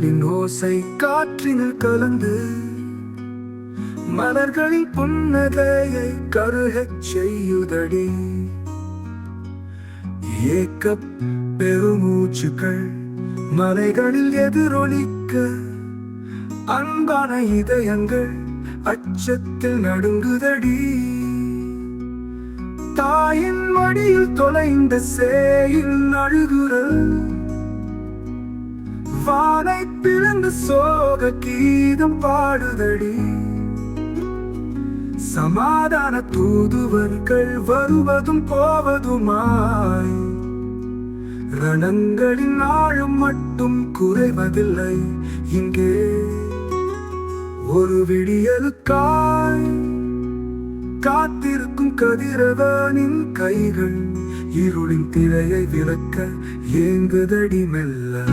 ஓசை காற்றினில் கலந்து மலர்களின் புன்னகையை கருகச் செய்யுதடி. ஏக்க பெருமூச்சுக்கள் மலைகளில் எதிரொலிக்க அன்பான இதயங்கள் அச்சத்தில் நடுங்குதடி. தாயின் மடியில் தொலைந்த சேயில் அழுகுரல் வானை பிளந்து சோக கீதம் பாடுதடி. சமாதான தூதுவர்கள் வருவதும் போவதுமாய். ரணங்களின் ஆழம் மட்டும் குறைவதில்லை இங்கே. ஒரு விடியலுக்காய் காத்திருக்கும் கதிரவனின் கைகள் இருளின் திரையை விளக்க ஏங்குதடி மெல்ல.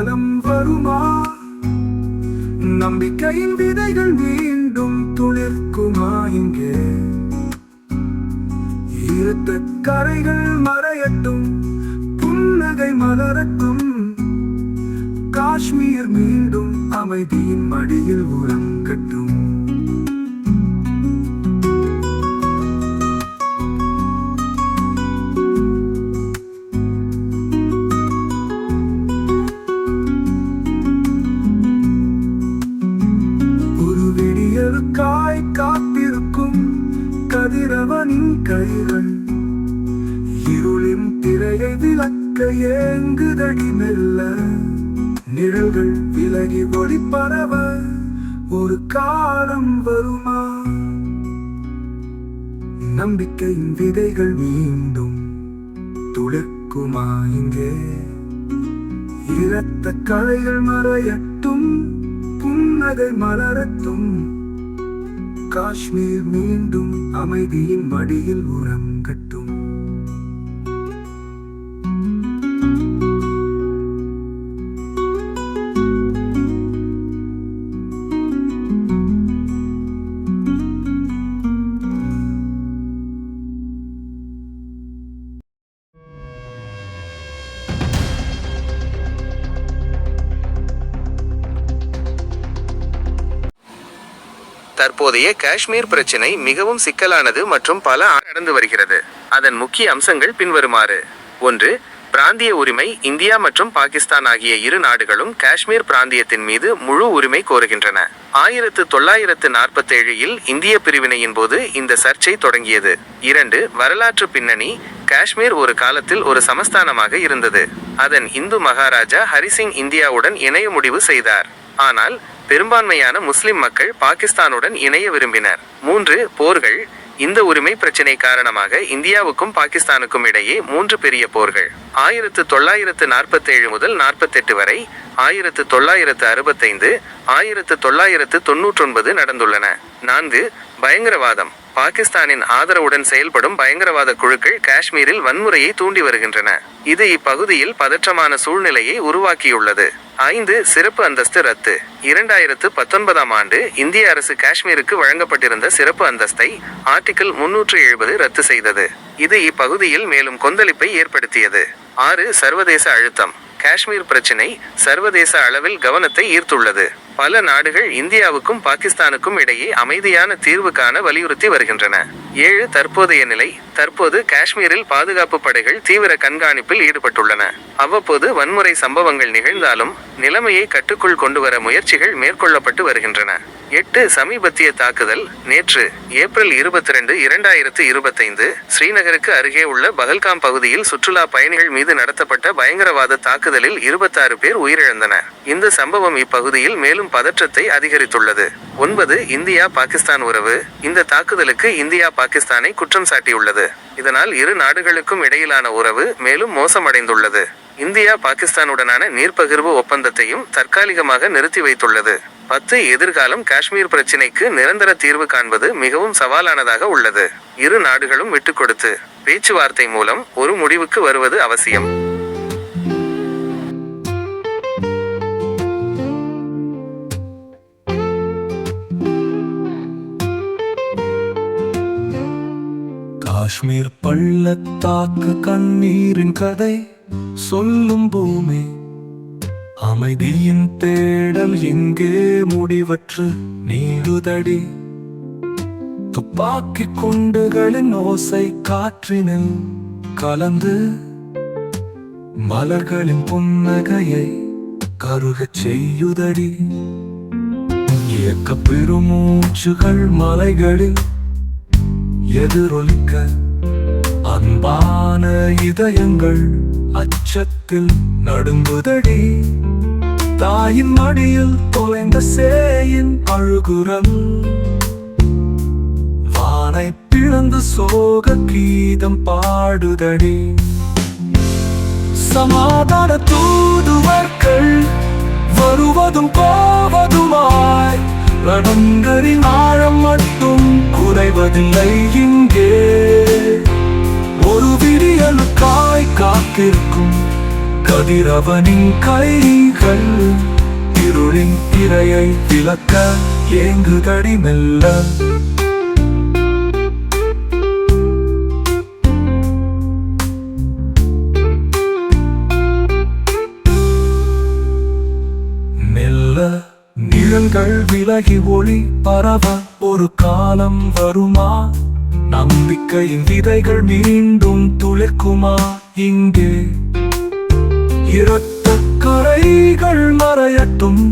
காலம் வருமா? நம்பிக்கையின் விதைகள் மீண்டும் துளிர்க்குமா இங்கே? ஈரத்த கரைகள் மறையட்டும் புன்னகை மலரட்டும். காஷ்மீர் மீண்டும் அமைதியின் மடியில் உறங்கட்டும். விளக்க ஏங்குதடி மெல்ல நிழல்கள் விலகி ஒளி பரவ. ஒரு காலம் வருமா? நம்பிக்கையின் விதைகள் மீண்டும் துளிர்க்குமா இங்கே? இரத்த கலைகள் மறையட்டும் புன்னகை மலரட்டும். காஷ்மீர் மீண்டும் அமைதியின் மடியில் உறங்கட்டும். தற்போதைய காஷ்மீர் பிரச்சினை மிகவும் சிக்கலானது மற்றும் பல நடந்து வருகிறது. அதன் முக்கிய அம்சங்கள் பின்வருமாறு. ஒன்று பிராந்திய உரிமை இந்தியா மற்றும் பாகிஸ்தான் ஆகிய இரு நாடுகளும் காஷ்மீர் பிராந்தியத்தின் மீது முழு உரிமை கோருகின்றன. ஆயிரத்து தொள்ளாயிரத்து நாற்பத்தேழில் இந்திய பிரிவினையின் போது இந்த சர்ச்சை தொடங்கியது. இரண்டு வரலாற்று பின்னணி காஷ்மீர் ஒரு காலத்தில் ஒரு சமஸ்தானமாக இருந்தது. அதன் இந்து மகாராஜா ஹரிசிங் இந்தியாவுடன் இணைய முடிவு செய்தார். ஆனால் பெரும்பான்மையான முஸ்லிம் மக்கள் பாகிஸ்தானுடன் இணைய விரும்பினர். மூன்று போர்கள் இந்த உரிமை பிரச்சினை காரணமாக இந்தியாவுக்கும் பாகிஸ்தானுக்கும் இடையே மூன்று பெரிய போர்கள். ஆயிரத்து தொள்ளாயிரத்து நாற்பத்தேழு முதல் நாற்பத்தெட்டு வரை ஆயிரத்து தொள்ளாயிரத்து அறுபத்தைந்து ஆயிரத்து தொள்ளாயிரத்து தொன்னூற்றொன்பது நடந்துள்ளன. நான்கு பயங்கரவாதம். பாகிஸ்தானின் ஆதரவுடன் செயல்படும் பயங்கரவாத குழுக்கள் காஷ்மீரில் வன்முறையை தூண்டி வருகின்றன. இது இப்பகுதியில் பதற்றமான சூழ்நிலையை உருவாக்கியுள்ளது. ஐந்து சிறப்பு அந்தஸ்து ரத்து. இரண்டாயிரத்து பத்தொன்பதாம் ஆண்டு இந்திய அரசு காஷ்மீருக்கு வழங்கப்பட்டிருந்த சிறப்பு அந்தஸ்தை ஆர்டிகிள் முன்னூற்று எழுபது ரத்து செய்தது. இது இப்பகுதியில் மேலும் கொந்தளிப்பை ஏற்படுத்தியது. ஆறு சர்வதேச அழுத்தம். காஷ்மீர் பிரச்சினை சர்வதேச அளவில் கவனத்தை ஈர்த்துள்ளது. பல நாடுகள் இந்தியாவுக்கும் பாகிஸ்தானுக்கும் இடையே அமைதியான தீர்வு காண வலியுறுத்தி வருகின்றன. ஏழு தற்போதைய நிலை தற்போது காஷ்மீரில் பாதுகாப்பு படைகள் தீவிர கண்காணிப்பில் ஈடுபட்டுள்ளன. அவ்வப்போது வன்முறை சம்பவங்கள் நிகழ்ந்தாலும் நிலைமையை கட்டுக்குள் கொண்டுவர முயற்சிகள் மேற்கொள்ளப்பட்டு வருகின்றன. எட்டு சமீபத்திய தாக்குதல் நேற்று ஏப்ரல் இருபத்தி ரெண்டு இரண்டாயிரத்து இருபத்தைந்து ஸ்ரீநகருக்கு அருகே உள்ள பகல்காம் பகுதியில் சுற்றுலா பயணிகள் மீது நடத்தப்பட்ட பயங்கரவாத தாக்குதலில் இருபத்தாறு பேர் உயிரிழந்தனர். இந்த சம்பவம் இப்பகுதியில் மேலும் பதற்றத்தை அதிகரித்துள்ளது. ஒன்பது இந்தியா பாகிஸ்தான் உறவு. இந்த தாக்குதலுக்கு இந்தியா பாகிஸ்தானை குற்றம் சாட்டியுள்ளது. இதனால் இரு நாடுகளுக்கும் இடையிலான உறவு மேலும் மோசமடைந்துள்ளது. இந்தியா பாகிஸ்தானுடனான நீர்ப்பகிர்வு ஒப்பந்தத்தையும் தற்காலிகமாக நிறுத்தி வைத்துள்ளது. பத்து எதிர்காலம் காஷ்மீர் பிரச்சினைக்கு நிரந்தர தீர்வு காண்பது மிகவும் சவாலானதாக உள்ளது. இரு நாடுகளும் விட்டு கொடுத்து பேச்சுவார்த்தை மூலம் ஒரு முடிவுக்கு வருவது அவசியம். காஷ்மீர் பள்ளத்தாக்கு கண்ணீரின் கதை சொல்லும் பூமி. அமைதியின் தேடல் எங்கே முடிவற்று நீடுதடி துப்பாக்கி குண்டுகளின் ஓசை காற்றினில் கலந்து மலர்களின் புன்னகையை கருகச் செய்யுதடி. இயக்க பெருமூச்சுகள் மலைகளில் எதிரொலிக்க அன்பான இதயங்கள் அச்சத்தில் நடுங்குதடி. தாயின் மடியில் தொலைந்த சேயின் அழுகுரல். வானை பிளந்து சோக கீதம் பாடுதடி. சமாதான தூதுவர்கள் வருவதும் போவதுமாய். ரணங்களின் ஆழம் மட்டும் குறைவதில்லை இங்கே. ஒரு விடியலுக்காய் காத்திருக்கும் கதிரவனின் கைகள் இருளின் திரையை விளக்க ஏங்குதடி மெல்ல. மெல்ல நிழல்கள் விலகி ஒளி பரவ ஒரு காலம் வருமா? நம்பிக்கையின் விதைகள் மீண்டும் துளைக்குமா இங்கே இரத்த கரைகள் மறையட்டும்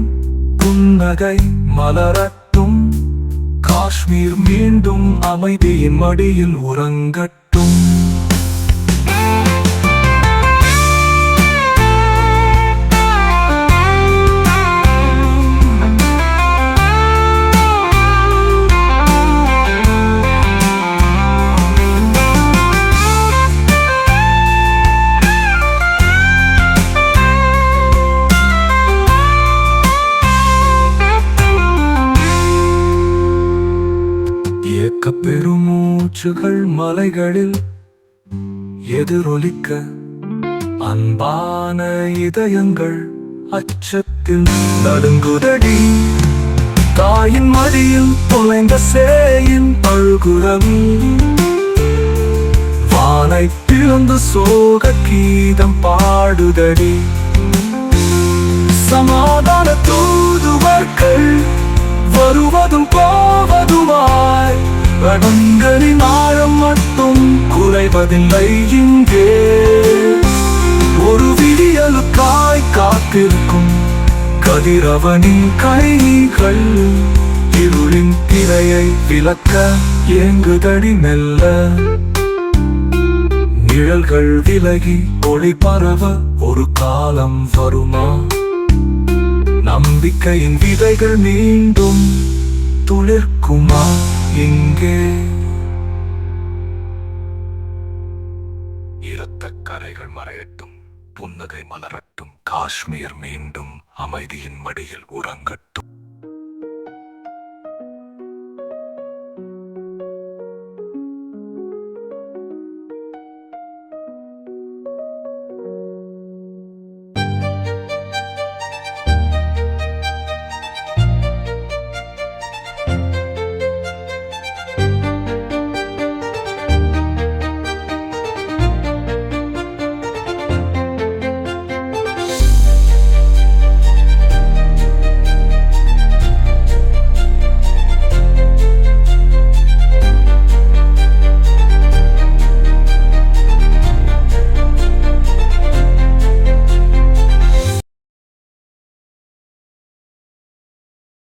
புன்னகை மலரட்டும். காஷ்மீர் மீண்டும் அமைதியின் மடியில் உறங்கட்டும். பெருமூச்சுகள் மலைகளில் எதிரொலிக்க அன்பான இதயங்கள் அச்சத்தில் நடுங்குதடி. தாயின் மடியில் தொலைந்த சேயின் அழுகுரம் வானை பிளந்து சோக கீதம் பாடுதடி. சமாதான தூதுவர்கள் வருவதும் போவதுமாய். கடங்களின் இருப்பதில்லை இங்கே. ஒரு விடியலுக்காய் காத்திருக்கும் கதிரவனின் கைகள் இருளின் திரையை விளக்க ஏங்குதடி மெல்ல. நிழல்கள் விலகி ஒளி பரவ ஒரு காலம் வருமா? நம்பிக்கையின் விதைகள் மீண்டும் துளிர்க்குமா இங்கே? இரத்த கரைகள் மறையட்டும் புன்னகை மலரட்டும் காஷ்மீர் மீண்டும் அமைதியின் மடியில் உறங்கட்டும்.